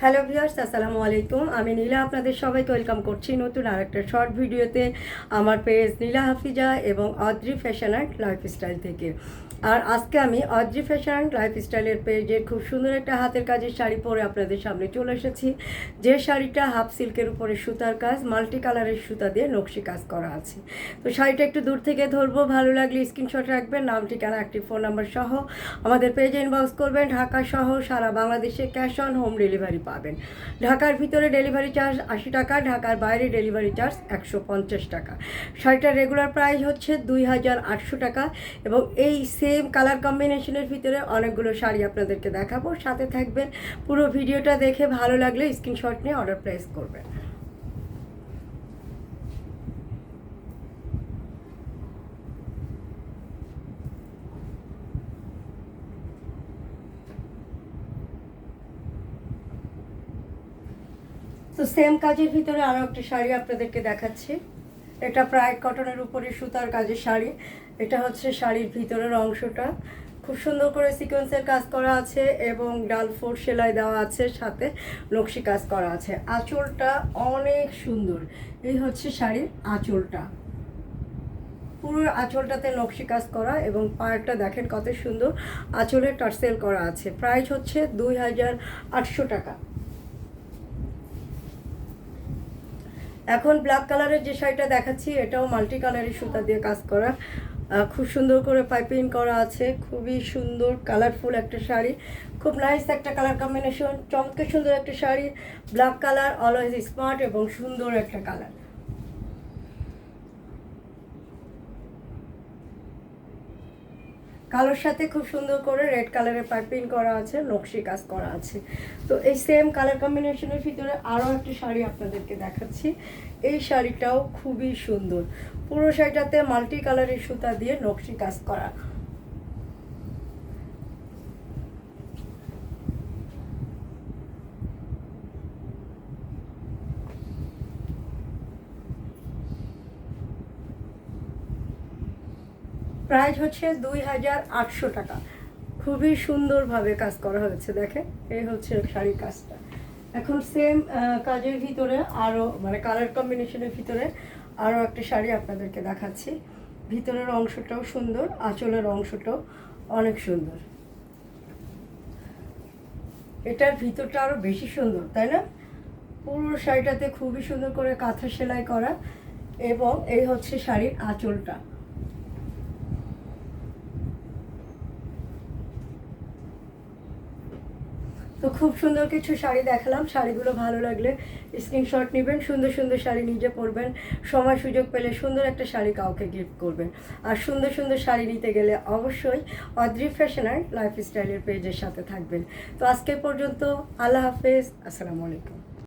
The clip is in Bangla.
হ্যালো ভিউয়ার্স আসসালামু আলাইকুম। আমি নীলা, আপনাদের সবাইকে ওয়েলকাম করছি নতুন আরেকটা শর্ট ভিডিওতে। আমার পেজ নীলা হাফিজা এবং অদ্রি ফ্যাশন অ্যান্ড লাইফস্টাইল থেকে। আর আজকে আমি অদ্রি ফ্যাশন অ্যান্ড লাইফস্টাইলের পেজের খুব সুন্দর একটা হাতের কাজের শাড়ি পরে আপনাদের সামনে চলে এসেছি। যে শাড়িটা হাফ সিল্কের উপরে সুতার কাজ মাল্টি কালারের সুতা দিয়ে নকশি কাজ করা আছে। তো শাড়িটা একটু দূর থেকে ধরবো, ভালো লাগলে স্ক্রিনশট রাখবেন, নাম, ঠিকানা একটি ফোন নাম্বার সহ আমাদের পেজে ইনবক্স করবেন। ঢাকা সহ সারা বাংলাদেশে ক্যাশ অন হোম ডেলিভারি পাবেন। ঢাকার ভিতরে ডেলিভারি চার্জ আশি টাকা, ঢাকার বাইরে ডেলিভারি চার্জ একশো পঞ্চাশ টাকা। শাড়িটার রেগুলার প্রাইস হচ্ছে দুই হাজার আটশো টাকা এবং এই সেম কালার কম্বিনেশনের ভিতরে অনেকগুলো শাড়ি আপনাদেরকে দেখাবো। সাথে থাকবেন, পুরো ভিডিওটা দেখে ভালো লাগলে স্ক্রিনশট নিয়ে অর্ডার প্লেস করবেন। তো সেম কাজের ভিতরে আরও একটা শাড়ি আপনাদেরকে দেখাচ্ছি। এটা প্রায় কটনের উপরে সুতার কাজের শাড়ি। এটা হচ্ছে শাড়ির ভিতরের অংশটা। খুব সুন্দর করে সিকোয়েন্সের কাজ করা আছে এবং ডাল ফোর সেলাই দেওয়া আছে, সাথে নকশি কাজ করা আছে। আঁচলটা অনেক সুন্দর। এই হচ্ছে শাড়ির আঁচলটা। পুরো আঁচলটাতে নকশি কাজ করা এবং পায়েরটা দেখেন কত সুন্দর। আঁচলের টার্সেল করা আছে। প্রাইস হচ্ছে দুই হাজার আটশো টাকা। এখন ব্ল্যাক কালারের যে শাড়িটা দেখাচ্ছি, এটাও মাল্টি কালারের সুতা দিয়ে কাজ করা। খুব সুন্দর করে পাইপিং করা আছে, খুবই সুন্দর কালারফুল একটা শাড়ি। খুব নাইস একটা কালার কম্বিনেশন চমৎকার সুন্দর একটা sari. Black colour always smart এবং সুন্দর একটা কালার কালোর সাথে খুব সুন্দর করে রেড কালারের পাইপিং করা আছে, নকশি কাজ করা আছে। তো এই সেম কালার কম্বিনেশনের ভিতরে আরও একটা শাড়ি আপনাদেরকে দেখাচ্ছি। এই শাড়িটাও খুবই সুন্দর। পুরো শাড়িটাতে মাল্টি কালারের সুতা দিয়ে নকশি কাজ করা। প্রাইস হচ্ছে দুই হাজার আটশো টাকা। খুবই সুন্দরভাবে কাজ করা হয়েছে দেখে এই হচ্ছে শাড়ির কাজটা। এখন সেম কাজের ভিতরে আরও মানে কালার কম্বিনেশনের ভিতরে আরও একটা শাড়ি আপনাদেরকে দেখাচ্ছি। ভিতরের অংশটাও সুন্দর, আঁচলের অংশটাও অনেক সুন্দর। এটার ভিতরটা আরও বেশি সুন্দর, তাই না? পুরো শাড়িটাতে খুবই সুন্দর করে কাঁথা সেলাই করা এবং এই হচ্ছে শাড়ির আঁচলটা। তো খুব সুন্দর কিছু শাড়ি দেখালাম। শাড়িগুলো ভালো লাগলে স্ক্রিনশট নেবেন, সুন্দর সুন্দর শাড়ি নিজে পরবেন, সময় সুযোগ পেলে সুন্দর একটা শাড়ি কাউকে গিফট করবেন। আর সুন্দর সুন্দর শাড়ি নিতে গেলে অবশ্যই অদ্রি ফ্যাশনার লাইফস্টাইলের পেজের সাথে থাকবেন। তো আজকে পর্যন্ত আল্লাহ হাফেজ, আসসালামু আলাইকুম।